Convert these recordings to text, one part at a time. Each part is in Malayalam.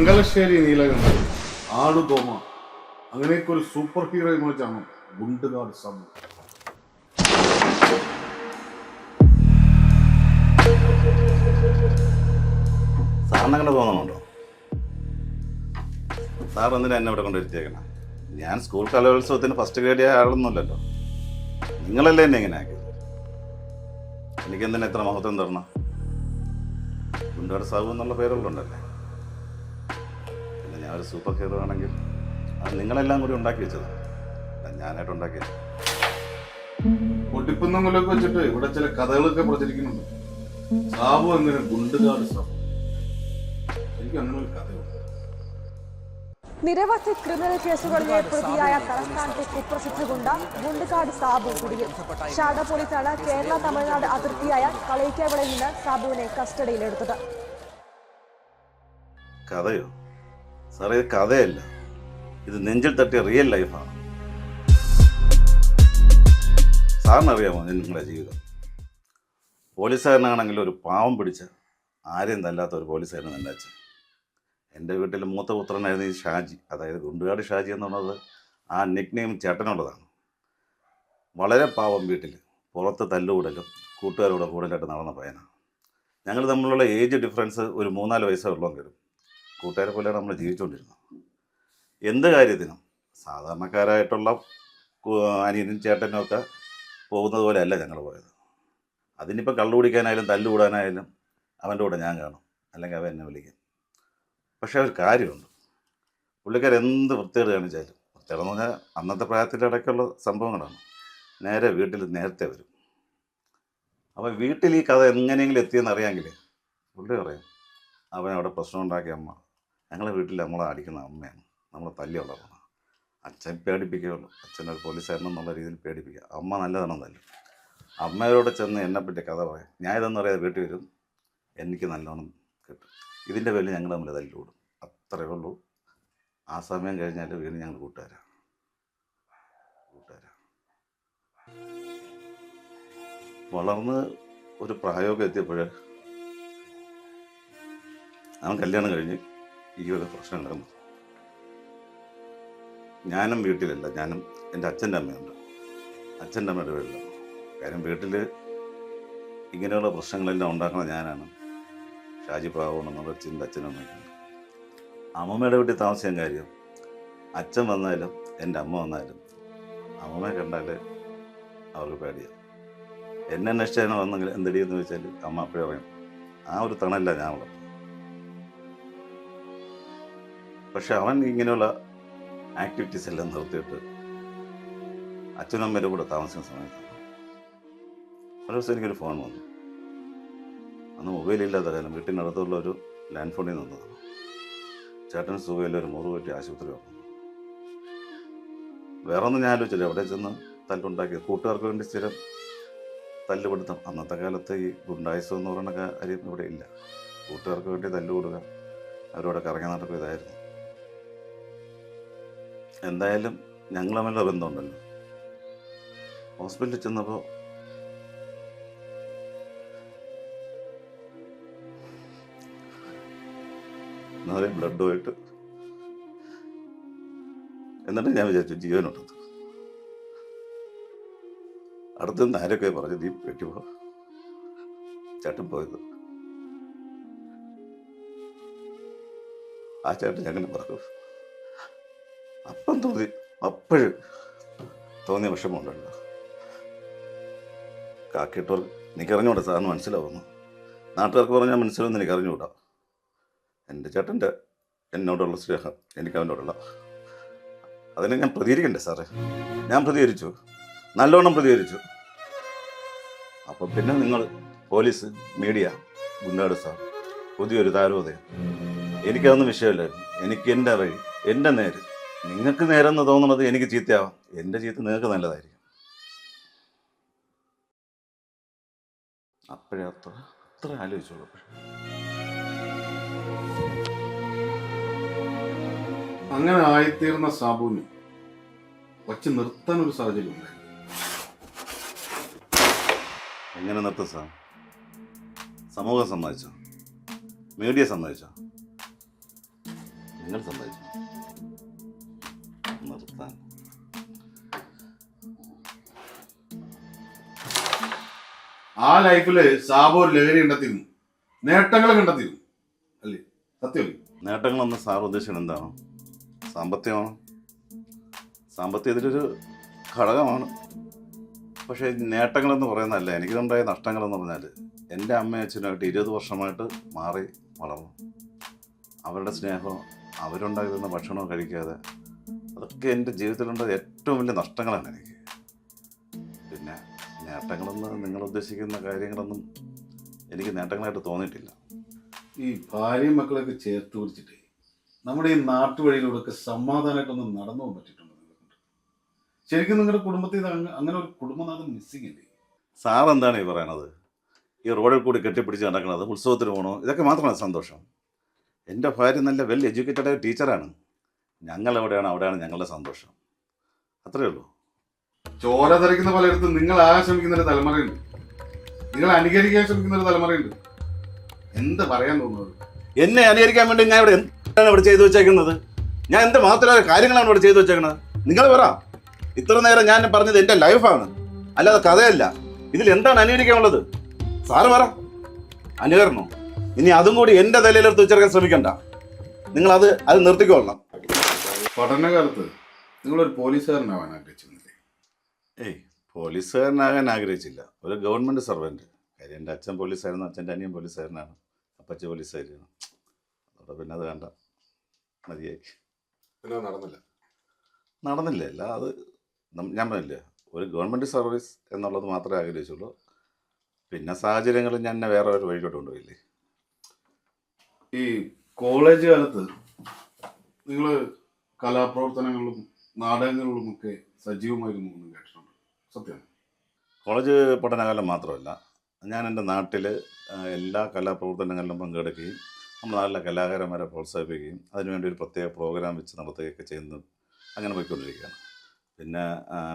താമരശ്ശേരി നീലകണ്ഠൻ ആടുതോമ അങ്ങനെയൊക്കെ ഒരു സൂപ്പർ ഹീറോ ഇമേജാണ് ഗുണ്ടുകാട് സബ് സാറിനങ്ങനെ തോന്നണുണ്ടോ? സാർ എന്തിനാ എന്നെ ഇവിടെ കൊണ്ടിരുത്തിയേക്കണം ഞാൻ സ്കൂൾ കലോത്സവത്തിന് ഫസ്റ്റ് ഗ്രേഡ് ആയ ആളൊന്നുമല്ലല്ലോ. നിങ്ങളല്ലേ എന്നെ ഇങ്ങനെ ആക്കിയത്? എനിക്കെന്തിനാ എത്ര മഹത്വം തരണം? ഗുണ്ടാട് സാബു എന്നുള്ള പേരുള്ളതുണ്ടല്ലേ ഞാൻ ഒരു സൂപ്പർ ഹീറോ ആണെങ്കിൽ അത് നിങ്ങളെല്ലാം കൂടി ഉണ്ടാക്കി വെച്ചത്. ഞാനായിട്ട് ഉണ്ടാക്കിയത്. പൊട്ടിപ്പുന്നങ്ങലൊക്കെ വെച്ചിട്ട് ഇവിടെ ചില കഥകളൊക്കെ പ്രചരിക്കുന്നുണ്ട്. സാബു അങ്ങനെ ഗുണ്ടുകാട് സാബു. എനിക്ക് അങ്ങനെ ഒരു കഥയുണ്ട്. നിരവധി ക്രിമിനൽ കേസുകളിലെ പ്രതിയായ തലസ്ഥാനത്തെ കുപ്രസിദ്ധ ഗുണ്ട ഗുണ്ടുകാട് സാബു കുടിയിൽ. ഷാഡ പോലീസാണ് കേരള തമിഴ്നാട് അതിർത്തിയായ കളയിക്കാവിളയിൽ നിന്ന് സാബുവിനെ കസ്റ്റഡിയിലെടുത്തത്. കഥയോ? സാറേ ഇത് കഥയല്ല. ഇത് നെഞ്ചിൽ തട്ടിയ റിയൽ ലൈഫാണ് സാറിനറിയാമോ നിങ്ങളുടെ ജീവിതം? പോലീസുകാരനാണെങ്കിൽ ഒരു പാവം പിടിച്ച ആരെയും തല്ലാത്ത ഒരു പോലീസുകാരൻ എന്റെ എന്റെ വീട്ടിൽ മൂത്ത പുത്രനായിരുന്നു ഈ ഷാജി. അതായത് ഗുണ്ടുകാട് ഷാജി എന്ന് പറയുന്നത് ആ നിക്നെയിം ചേട്ടനുള്ളതാണ് വളരെ പാവം വീട്ടിൽ പുറത്ത് തല്ലുകൂടലും കൂട്ടുകാരോടെ കൂടുതലായിട്ട് നടന്ന പയ്യനാണ്. ഞങ്ങൾ തമ്മിലുള്ള ഏജ് ഡിഫറൻസ് ഒരു മൂന്നാൽ വയസ്സേ ഉള്ളെങ്കിലും കൂട്ടുകാരെ പോലെയാണ് നമ്മൾ ജീവിച്ചുകൊണ്ടിരുന്നത് എന്ത് കാര്യത്തിനും സാധാരണക്കാരായിട്ടുള്ള അനിയനും ചേട്ടനും ഒക്കെ പോകുന്നത് പോലെയല്ല ഞങ്ങൾ പോയത്. അതിനിപ്പോൾ കള്ളു കുടിക്കാനായാലും തല്ലു കൂടാനായാലും അവന്റെ കൂടെ ഞാൻ കാണും. അല്ലെങ്കിൽ അവൻ എന്നെ വിളിക്കും. പക്ഷേ ഒരു കാര്യമുണ്ട്. പുള്ളിക്കാർ എന്ത് വൃത്തികേട് കാണിച്ചാലും വൃത്തികേടെന്ന് പറഞ്ഞാൽ അന്നത്തെ പ്രായത്തിന്റെ ഇടയ്ക്കുള്ള സംഭവങ്ങളാണ്. നേരെ വീട്ടിൽ നേരത്തെ വരും. അപ്പോൾ വീട്ടിൽ ഈ കഥ എങ്ങനെയെങ്കിലും എത്തിയെന്ന് അറിയാമെങ്കിൽ പുള്ളി പറയും അവൻ അവിടെ പ്രശ്നം ഉണ്ടാക്കിയ അമ്മ ഞങ്ങളെ വീട്ടിൽ നമ്മളെ അടിക്കുന്ന അമ്മയാണ്. നമ്മളെ തല്ലിയുള്ളതാണ് അച്ഛൻ പേടിപ്പിക്കുകയുള്ളൂ. അച്ഛനൊരു എന്നുള്ള രീതിയിൽ പേടിപ്പിക്കുക. അമ്മ നല്ലതാണെന്ന് തല്ലും അമ്മയോട് ചെന്ന് എന്നെ പറ്റി കഥ പറയാം. ഞാൻ ഇതെന്ന് പറയാതെ വീട്ടിൽ വരും. എനിക്ക് നല്ലോണം കിട്ടും. ഇതിന്റെ പേരിൽ ഞങ്ങൾ തമ്മിൽ തല്ലുകൂടും അത്രയേ ഉള്ളൂ. ആ സമയം കഴിഞ്ഞാൽ വീണ്ടും ഞങ്ങൾ കൂട്ടുകാരാണ് വളർന്ന് ഒരു പ്രായോഗം എത്തിയപ്പോൾ അവൻ കല്യാണം കഴിഞ്ഞ് ഈ ഒരു പ്രശ്നം ഞാനും വീട്ടിലല്ല ഞാനും എന്റെ അച്ഛന്റെ അമ്മയുണ്ട്. അച്ഛന്റെ അമ്മയുടെ വീട്ടിലാണ്. കാര്യം വീട്ടിൽ ഇങ്ങനെയുള്ള പ്രശ്നങ്ങളെല്ലാം ഉണ്ടാക്കുന്നത് ഞാനാണ്. ഷാജി പാവണമെന്നുള്ള ചിന്ത അച്ഛനും അമ്മയ്ക്കുണ്ട് അമ്മമ്മയുടെ വീട്ടിൽ താമസിക്കാൻ കാര്യം അച്ഛൻ വന്നാലും എന്റെ അമ്മ വന്നാലും അമ്മമ്മയെ കണ്ടാൽ അവർക്ക് പേടിയാണ് എന്നെ അന്വേഷിച്ചാൽ വന്നെങ്കിൽ എന്തെടിയെന്ന് ചോദിച്ചാൽ അമ്മ അപ്പോഴേ പറയും ആ ഒരു തണല്ല ഞാൻ പക്ഷെ അവൻ ഇങ്ങനെയുള്ള ആക്ടിവിറ്റീസ് എല്ലാം നിർത്തിയിട്ട് അച്ഛനമ്മയുടെ കൂടെ താമസിക്കുന്ന സമയത്ത് ഒരു ദിവസം എനിക്കൊരു ഫോൺ വന്നു. അന്ന് മൊബൈലില്ലാത്ത കാലം വീട്ടിനടുത്തുള്ള ഒരു ലാൻഡ് ഫോണിൽ നിന്നതാണ് ചേട്ടൻ സുഖമില്ല ഒരു മുറിവ് പറ്റി ആശുപത്രി വന്നു. വേറെ ഒന്നും ഞാൻ ആലോചിച്ചില്ല. അവിടെ ചെന്ന് തല്ലുണ്ടാക്കി. കൂട്ടുകാർക്ക് വേണ്ടി സ്ഥിരം തല്ലുപിടുത്തം. അന്നത്തെ കാലത്ത് ഈ ഗുണ്ടായുസം എന്ന് പറയുന്ന കാര്യം ഇവിടെ ഇല്ല. കൂട്ടുകാർക്ക് വേണ്ടി തല്ല് കൊടുക്കുക അവരോടെ കറങ്ങി നടക്കുക ഇതായിരുന്നു എന്തായാലും ഞങ്ങൾ തമ്മിലുള്ള ബന്ധമുണ്ടല്ലോ. ഹോസ്പിറ്റലിൽ ചെന്നപ്പോൾ ബ്ലഡ് ബ്ലഡുമായിട്ട് എന്നിട്ട് ഞാൻ വിചാരിച്ചു ജീവനുണ്ടെന്ന് അടുത്തുനിന്ന് ആരൊക്കെ പറഞ്ഞു നീ വെട്ടിപ്പോ ചേട്ടൻ പോയത്. ആ ചേട്ടൻ ഞങ്ങനെ പറഞ്ഞു. അപ്പം തോന്നി അപ്പോഴും തോന്നിയ വിഷമമുണ്ടല്ലോ. കാക്കിയിട്ടോൾ എനിക്ക് അറിഞ്ഞൂടാ സാറിന് മനസ്സിലാവുന്നു. നാട്ടുകാർക്ക് പറഞ്ഞാൽ മനസ്സിലാവുന്ന അറിഞ്ഞുകൂടാ എന്റെ ചേട്ടന്റെ എന്നോടുള്ള സ്നേഹം എനിക്ക് അവനോടുള്ള അതിനെ ഞാൻ പ്രതികരിക്കണ്ടേ സാറേ? ഞാൻ പ്രതികരിച്ചു. നല്ലോണം പ്രതികരിച്ചു. അപ്പം പിന്നെ നിങ്ങൾ പോലീസ് മീഡിയ ഗുണ്ടാട് സാർ പുതിയൊരു താരോദയം. എനിക്കതൊന്നും വിഷയമല്ല എനിക്ക് എന്റെ വഴി എന്റെ നേര്. നിങ്ങൾക്ക് നേരെന്ന് തോന്നുന്നത് എനിക്ക് ചീത്തയാവാം. എന്റെ ചീത്ത നിങ്ങൾക്ക് നല്ലതായിരിക്കും. അപ്പോഴേ അത്ര അത്ര ആലോചിച്ചോളൂ അപ്പോഴേ. അങ്ങനെ ആയിത്തീർന്ന സാബുവിന് വച്ച് നിർത്താൻ ഒരു സാഹചര്യം ഉണ്ടായി. എങ്ങനെ നിർത്തും സാർ? സമൂഹം സമ്മതിച്ചോ? മീഡിയ സമ്മതിച്ചോ? നിങ്ങൾ സമ്മതിച്ചു? ആ ലൈഫിൽ സാബു ഒരു ലഹരി കണ്ടെത്തിയിരുന്നു. നേട്ടങ്ങൾ കണ്ടെത്തിയിരുന്നു. അല്ലേ? സത്യം നേട്ടങ്ങൾ ഒന്ന് സാർ ഉദ്ദേശിക്കുന്നത് എന്താണ്? സാമ്പത്തികമാണ്? സാമ്പത്തികം ഇതിലൊരു ഘടകമാണ്. പക്ഷേ നേട്ടങ്ങളെന്ന് പറയുന്നതല്ല. എനിക്കുണ്ടായ നഷ്ടങ്ങളെന്ന് പറഞ്ഞാൽ എന്റെ അമ്മയും അച്ഛനുമായിട്ട് ഇരുപത് വർഷമായിട്ട് മാറി വളർന്നു. അവരുടെ സ്നേഹം അവരുണ്ടാക്കി തന്ന ഭക്ഷണവും കഴിക്കാതെ അതൊക്കെ എന്റെ ജീവിതത്തിലുണ്ടായ ഏറ്റവും വലിയ നഷ്ടങ്ങളാണ് എനിക്ക്. നേട്ടങ്ങളൊന്നും നിങ്ങൾ ഉദ്ദേശിക്കുന്ന കാര്യങ്ങളൊന്നും എനിക്ക് നേട്ടങ്ങളായിട്ട് തോന്നിയിട്ടില്ല. ഈ ഭാര്യയും മക്കളൊക്കെ ചേർത്ത് പിടിച്ചിട്ട് നമ്മുടെ ഈ നാട്ടുവഴിയിലൂടെയൊക്കെ സമാധാനമായിട്ടൊന്ന് നടന്നു പോകാൻ പറ്റിയിട്ടുണ്ടോ നിങ്ങൾക്കുണ്ട്? ശരിക്കും നിങ്ങളുടെ കുടുംബത്തിൽ അങ്ങനെ ഒരു കുടുംബനാഥം മിസ്സിംഗ് അല്ലേ സാർ എന്താണ് ഈ പറയണത്? ഈ റോഡിൽ കൂടി കെട്ടിപ്പിടിച്ച് നടക്കുന്നത് ഉത്സവത്തിന് പോകണോ ഇതൊക്കെ മാത്രമാണ് സന്തോഷം. എന്റെ ഭാര്യ നല്ല വെൽ എഡ്യൂക്കേറ്റഡ് ടീച്ചറാണ് ഞങ്ങൾ എവിടെയാണ് അവിടെയാണ് ഞങ്ങളുടെ സന്തോഷം. അത്രയേ ഉള്ളൂ. ചോര തെറിക്കുന്ന പലയിടത്തും നിങ്ങൾ ആകാൻ ശ്രമിക്കുന്ന ഒരു തലമുറയുണ്ട്. നിങ്ങൾ അനുകരിക്കാൻ ശ്രമിക്കുന്ന ഒരു തലമുറയുണ്ട്. എന്ത് പറയാൻ തോന്നുന്നത്? എന്നെ അനുകരിക്കാൻ വേണ്ടി ഞാൻ ഇവിടെ എന്താണ് ഇവിടെ ചെയ്തു വെച്ചേക്കുന്നത്? ഞാൻ എന്ത് മാത്രമായ കാര്യങ്ങളാണ് ഇവിടെ ചെയ്തു വെച്ചേക്കുന്നത്? നിങ്ങൾ പറ. ഇത്ര നേരം ഞാൻ പറഞ്ഞത് എന്റെ ലൈഫാണ് അല്ലാതെ കഥയല്ല. ഇതിൽ എന്താണ് അനുകരിക്കാനുള്ളത്? സാറ് പറ. അനുകരണോ? ഇനി അതും കൂടി എന്റെ തലയിലെടുത്ത് വെച്ചെടുക്കാൻ ശ്രമിക്കണ്ട. നിങ്ങൾ അത് അത് നിർത്തിക്കൊള്ളണം. പഠനകാലത്ത് നിങ്ങളൊരു പോലീസുകാരനാവാൻ ആഗ്രഹിച്ചിരുന്നില്ലേ ഏയ് പോലീസുകാരനാകാൻ ആഗ്രഹിച്ചില്ല. ഒരു ഗവൺമെന്റ് സർവന്റ് കാര്യം എന്റെ അച്ഛൻ പോലീസായിരുന്നു അച്ഛന്റെ അനിയൻ പോലീസുകാരനാണ്. അപ്പച്ചി പോലീസായിരുന്നു അവിടെ പിന്നെ അത് കണ്ട മതിയായി. പിന്നെ നടന്നില്ല. നടന്നില്ല. അല്ല അത് ഞാൻ പറഞ്ഞില്ല ഒരു ഗവൺമെന്റ് സർവീസ് എന്നുള്ളത് മാത്രമേ ആഗ്രഹിച്ചുള്ളൂ. പിന്നെ സാഹചര്യങ്ങൾ ഞാൻ എന്നെ വേറെ ഒരു വഴിക്കോട്ട് കൊണ്ടുപോയില്ലേ? ഈ കോളേജ് കാലത്ത് നിങ്ങൾ കലാപ്രവർത്തനങ്ങളിലും നാടകങ്ങളിലും ഒക്കെ സജീവമായിരുന്നു എന്ന് കേട്ടിട്ടുണ്ട്. സത്യമാണ് കോളേജ് പഠനകാലം മാത്രമല്ല ഞാൻ എന്റെ നാട്ടിൽ എല്ലാ കലാപ്രവർത്തനങ്ങളിലും പങ്കെടുക്കുകയും നമ്മുടെ നാട്ടിലെ കലാകാരന്മാരെ പ്രോത്സാഹിപ്പിക്കുകയും അതിനുവേണ്ടി ഒരു പ്രത്യേക പ്രോഗ്രാം വെച്ച് നടത്തുകയൊക്കെ ചെയ്യുന്നു അങ്ങനെ പോയിക്കൊണ്ടിരിക്കുകയാണ്. പിന്നെ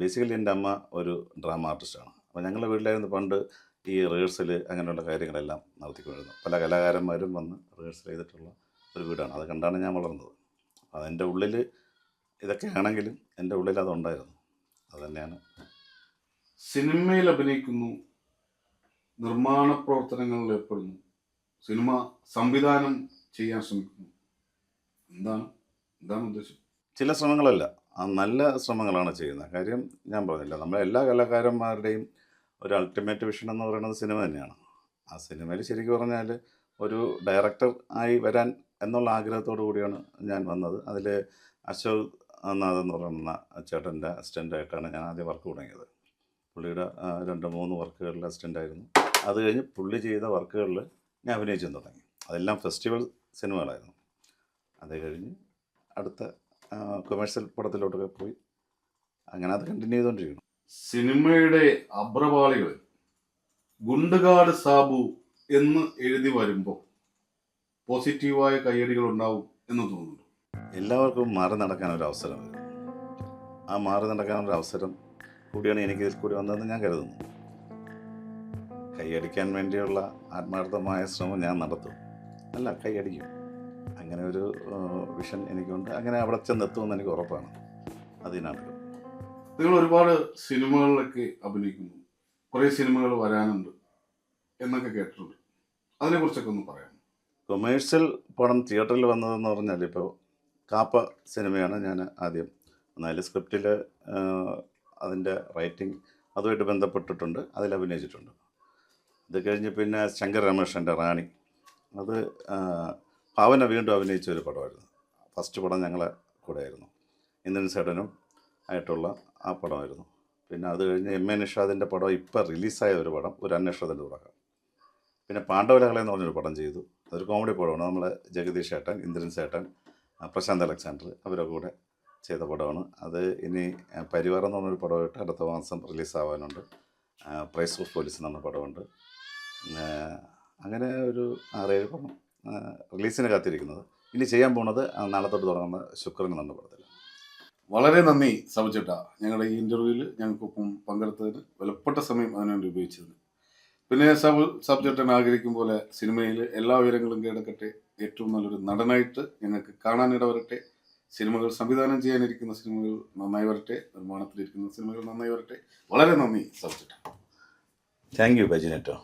ബേസിക്കലി എന്റെ അമ്മ ഒരു ഡ്രാമ ആർട്ടിസ്റ്റാണ് അപ്പോൾ ഞങ്ങളുടെ വീട്ടിലായിരുന്നു പണ്ട് ഈ റിഹേഴ്സൽ അങ്ങനെയുള്ള കാര്യങ്ങളെല്ലാം നടത്തിക്കൊണ്ടിരുന്നു പല കലാകാരന്മാരും വന്ന് റിഹേഴ്സൽ ചെയ്തിട്ടുള്ള ഒരു വീടാണ്. അത് കണ്ടാണ് ഞാൻ വളർന്നത്. അതെന്റെ ഉള്ളിൽ ഇതൊക്കെ ആണെങ്കിലും എന്റെ ഉള്ളിൽ അതുണ്ടായിരുന്നു അത് തന്നെയാണ് സിനിമയിൽ അഭിനയിക്കുന്നു. നിർമ്മാണ പ്രവർത്തനങ്ങളിൽ ഏർപ്പെടുന്നു. സിനിമ സംവിധാനം ചെയ്യാൻ ശ്രമിക്കുന്നു. എന്താണ്? എന്താണ് ഉദ്ദേശം? ചില ശ്രമങ്ങളല്ല. നല്ല ശ്രമങ്ങളാണ് ചെയ്യുന്നത്. കാര്യം ഞാൻ പറഞ്ഞില്ല. നമ്മളെ എല്ലാ കലാകാരന്മാരുടെയും ഒരു അൾട്ടിമേറ്റ് വിഷൻ എന്ന് പറയുന്നത് സിനിമ തന്നെയാണ്. ആ സിനിമയിൽ ശരിക്കും പറഞ്ഞാൽ ഒരു ഡയറക്ടർ ആയി വരാൻ എന്നുള്ള ആഗ്രഹത്തോടു കൂടിയാണ് ഞാൻ വന്നത്. അതിൽ അശോക് നാഥ് എന്ന് പറയുന്ന ചേട്ടന്റെ അസിസ്റ്റന്റായിട്ടാണ് ഞാൻ ആദ്യം വർക്ക് തുടങ്ങിയത്. പുള്ളിയുടെ രണ്ട് മൂന്ന് വർക്കുകളിൽ അസിസ്റ്റന്റായിരുന്നു അത് കഴിഞ്ഞ് പുള്ളി ചെയ്ത വർക്കുകളിൽ ഞാൻ അഭിനയിച്ചു തുടങ്ങി. അതെല്ലാം ഫെസ്റ്റിവൽ സിനിമകളായിരുന്നു. അത് കഴിഞ്ഞ് അടുത്ത കൊമേഴ്സ്യൽ പടത്തിലോട്ടൊക്കെ പോയി. അങ്ങനെ അത് കണ്ടിന്യൂ ചെയ്തുകൊണ്ടിരിക്കുന്നു. സിനിമയുടെ അബ്രപാളികൾ ഗുണ്ടുകാട് സാബു എന്ന് എഴുതി വരുമ്പോൾ പോസിറ്റീവായ കയ്യടികൾ ഉണ്ടാവും എന്ന് തോന്നുന്നു. എല്ലാവർക്കും മാറി നടക്കാൻ ഒരു അവസരം ആ മാറി നടക്കാൻ ഒരു അവസരം കൂടിയാണ് എനിക്ക് ഇതിൽ കൂടി വന്നതെന്ന് ഞാൻ കരുതുന്നു. കൈയടിക്കാൻ വേണ്ടിയുള്ള ആത്മാർത്ഥമായ ശ്രമം ഞാൻ നടത്തും. അല്ല കൈയടിക്കും. അങ്ങനെ ഒരു വിഷൻ എനിക്കുണ്ട്. അങ്ങനെ അവിടെ ചെന്നെത്തുമെന്ന് എനിക്ക് ഉറപ്പാണ്. അതിനാണ് നിങ്ങൾ ഒരുപാട് സിനിമകളിലൊക്കെ അഭിനയിക്കുന്നു. കുറേ സിനിമകൾ വരാനുണ്ട് എന്നൊക്കെ കേട്ടിട്ടുണ്ട്. അതിനെക്കുറിച്ചൊക്കെ ഒന്ന് പറയാം കൊമേഴ്സ്യൽ പടം തിയേറ്ററിൽ വന്നതെന്ന് പറഞ്ഞാൽ ഇപ്പോൾ കാപ്പ സിനിമയാണ് ഞാൻ ആദ്യം. എന്നാൽ സ്ക്രിപ്റ്റിൽ അതിന്റെ റൈറ്റിംഗ് അതുമായിട്ട് ബന്ധപ്പെട്ടിട്ടുണ്ട് അതിൽ അഭിനയിച്ചിട്ടുണ്ട്. ഇത് കഴിഞ്ഞ് പിന്നെ ശങ്കർ രമേശന്റെ റാണി. അത് ഭാവന വീണ്ടും അഭിനയിച്ച ഒരു പടമായിരുന്നു. ഫസ്റ്റ് പടം ഞങ്ങളെ കൂടെ ആയിരുന്നു ഇന്ത്യൻ സൈഡനും ആയിട്ടുള്ള ആ പടമായിരുന്നു. പിന്നെ അത് കഴിഞ്ഞ് എം എ നിഷാദിന്റെ പടം ഇപ്പോൾ റിലീസായ ഒരു പടം ഒരു അന്വേഷണത്തിന്റെ തുടക്കം. പിന്നെ പാണ്ഡവലകളെ എന്ന് പറഞ്ഞൊരു പടം ചെയ്തു. അതൊരു കോമഡി പടമാണ്. നമ്മൾ ജഗദീഷ് ഏട്ടൻ ഇന്ദ്രൻ സേട്ടൻ പ്രശാന്ത് അലക്സാണ്ടർ അവരൊക്കെ കൂടെ ചെയ്ത പടമാണ്. അത് ഇനി പരിവാരം എന്ന് പറഞ്ഞൊരു പടമായിട്ട് അടുത്ത മാസം റിലീസാവാനുണ്ട്. പ്രൈസ് ഓഫ് പോലീസ് എന്ന് പടമുണ്ട്. അങ്ങനെ ഒരു ആറേഴ് പടം റിലീസിന് കാത്തിരിക്കുന്നത്. ഇനി ചെയ്യാൻ പോകുന്നത് നാളെ തൊട്ട് തുടങ്ങുന്ന ശുക്രൻ എന്ന പടത്തിൽ വളരെ നന്ദി സബിച്ചേട്ട ഞങ്ങളുടെ ഈ ഇന്റർവ്യൂവിൽ ഞങ്ങൾക്കൊപ്പം പങ്കെടുത്തതിന് വിലപ്പെട്ട സമയം അതിനുവേണ്ടി ഉപയോഗിച്ചതിന്. പിന്നെ സബ് സബ്ജക്റ്റൻ ആഗ്രഹിക്കും പോലെ സിനിമയിൽ എല്ലാ ഉയരങ്ങളും കേടക്കട്ടെ ഏറ്റവും നല്ലൊരു നടനായിട്ട് ഞങ്ങൾക്ക് കാണാനിട വരട്ടെ സിനിമകൾ സംവിധാനം ചെയ്യാനിരിക്കുന്ന സിനിമകൾ നന്നായി വരട്ടെ നിർമ്മാണത്തിലിരിക്കുന്ന സിനിമകൾ നന്നായി വരട്ടെ. വളരെ നന്ദി സബ്ജക്ട് താങ്ക് യു ബജിനെറ്റോ